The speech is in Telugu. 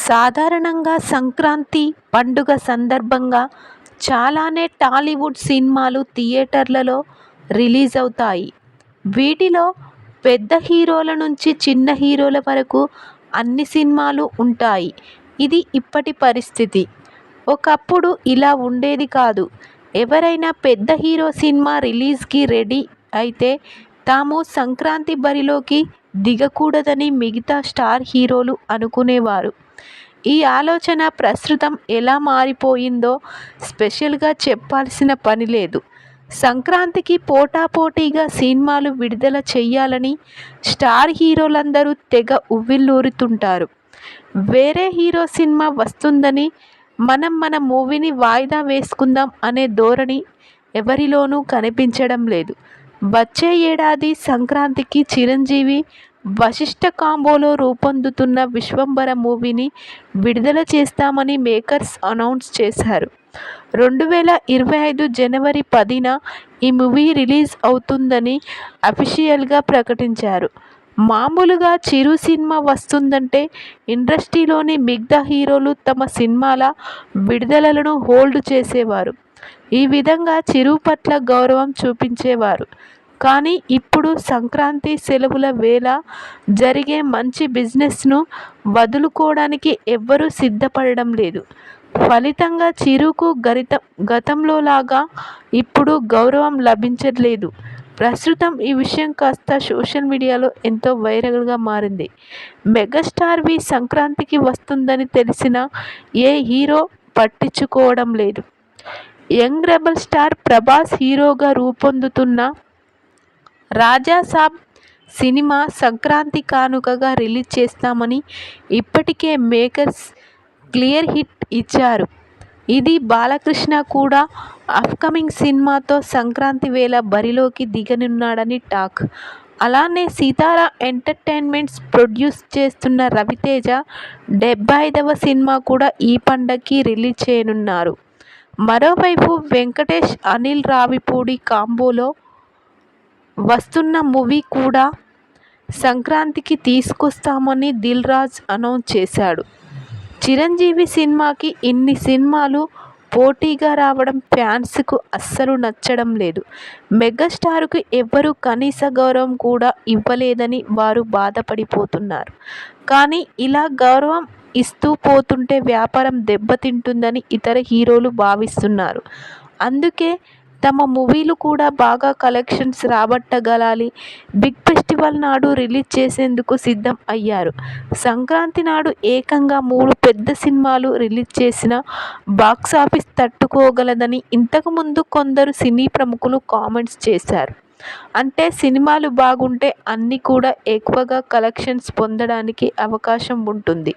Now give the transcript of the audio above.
సాధారణంగా సంక్రాంతి పండుగ సందర్భంగా చాలానే టాలీవుడ్ సినిమాలు థియేటర్లలో రిలీజ్ అవుతాయి. వీటిలో పెద్ద హీరోల నుంచి చిన్న హీరోల వరకు అన్ని సినిమాలు ఉంటాయి. ఇది ఇప్పటి పరిస్థితి. ఒకప్పుడు ఇలా ఉండేది కాదు. ఎవరైనా పెద్ద హీరో సినిమా రిలీజ్కి రెడీ అయితే తాము సంక్రాంతి బరిలోకి దిగకూడదని మిగతా స్టార్ హీరోలు అనుకునేవారు. ఈ ఆలోచన ప్రస్తుతం ఎలా మారిపోయిందో స్పెషల్గా చెప్పాల్సిన పని లేదు. సంక్రాంతికి పోటాపోటీగా సినిమాలు విడుదల చేయాలని స్టార్ హీరోలందరూ తెగ ఉవ్విల్లూరుతుంటారు వేరే హీరో సినిమా వస్తుందని మనం మన మూవీని వాయిదా వేసుకుందాం అనే ధోరణి ఎవరిలోనూ కనిపించడం లేదు. వచ్చే ఏడాది సంక్రాంతికి చిరంజీవి వశిష్ఠ కాంబోలో రూపొందుతున్న విశ్వంబర మూవీని విడుదల చేస్తామని మేకర్స్ అనౌన్స్ చేశారు. రెండు వేల ఇరవై ఐదు జనవరి పదిన ఈ మూవీ రిలీజ్ అవుతుందని అఫీషియల్గా ప్రకటించారు. మామూలుగా చిరు సినిమా వస్తుందంటే ఇండస్ట్రీలోని మిగతా హీరోలు తమ సినిమాల విడుదలలను హోల్డ్ చేసేవారు. ఈ విధంగా చిరు పట్ల గౌరవం చూపించేవారు. కానీ ఇప్పుడు సంక్రాంతి సెలవుల వేళ జరిగే మంచి బిజినెస్ను వదులుకోవడానికి ఎవ్వరూ సిద్ధపడడం లేదు. ఫలితంగా చిరుకు గరిత గతంలోలాగా ఇప్పుడు గౌరవం లభించట్లేదు. ప్రస్తుతం ఈ విషయం కాస్త సోషల్ మీడియాలో ఎంతో వైరల్గా మారింది. మెగాస్టార్ వి సంక్రాంతికి వస్తుందని తెలిసిన ఏ హీరో పట్టించుకోవడం లేదు. యంగ్ రెబల్ స్టార్ ప్రభాస్ హీరోగా రూపొందుతున్న రాజాసాబ్ సినిమా సంక్రాంతి కానుకగా రిలీజ్ చేస్తామని ఇప్పటికే మేకర్స్ క్లియర్ హిట్ ఇచ్చారు. ఇది బాలకృష్ణ కూడా అప్కమింగ్ సినిమాతో సంక్రాంతి వేళ బరిలోకి దిగనున్నాడని టాక్. అలానే సీతారా ఎంటర్టైన్మెంట్స్ ప్రొడ్యూస్ చేస్తున్న రవితేజ డెబ్బై ఐదవ సినిమా కూడా ఈ పండగకి రిలీజ్ చేయనున్నారు. మరోవైపు వెంకటేష్ అనిల్ రావిపూడి కాంబోలో వస్తున్న మూవీ కూడా సంక్రాంతికి తీసుకొస్తామని దిల్ రాజ్ అనౌన్స్ చేశాడు. చిరంజీవి సినిమాకి ఇన్ని సినిమాలు పోటీగా రావడం ఫ్యాన్స్కు అస్సలు నచ్చడం లేదు. మెగాస్టార్కు ఎవ్వరూ కనీస గౌరవం కూడా ఇవ్వలేదని వారు బాధపడిపోతున్నారు. కానీ ఇలా గౌరవం ఇస్తూ పోతుంటే వ్యాపారం దెబ్బతింటుందని ఇతర హీరోలు భావిస్తున్నారు. అందుకే తమ మూవీలు కూడా బాగా కలెక్షన్స్ రాబట్టగలాలి. బిగ్ ఫెస్టివల్ నాడు రిలీజ్ చేసేందుకు సిద్ధం అయ్యారు. సంక్రాంతి నాడు ఏకంగా మూడు పెద్ద సినిమాలు రిలీజ్ చేసినా బాక్సాఫీస్ తట్టుకోగలదని ఇంతకుముందు కొందరు సినీ ప్రముఖులు కామెంట్స్ చేశారు. అంటే సినిమాలు బాగుంటే అన్నీ కూడా ఎక్కువగా కలెక్షన్స్ పొందడానికి అవకాశం ఉంటుంది.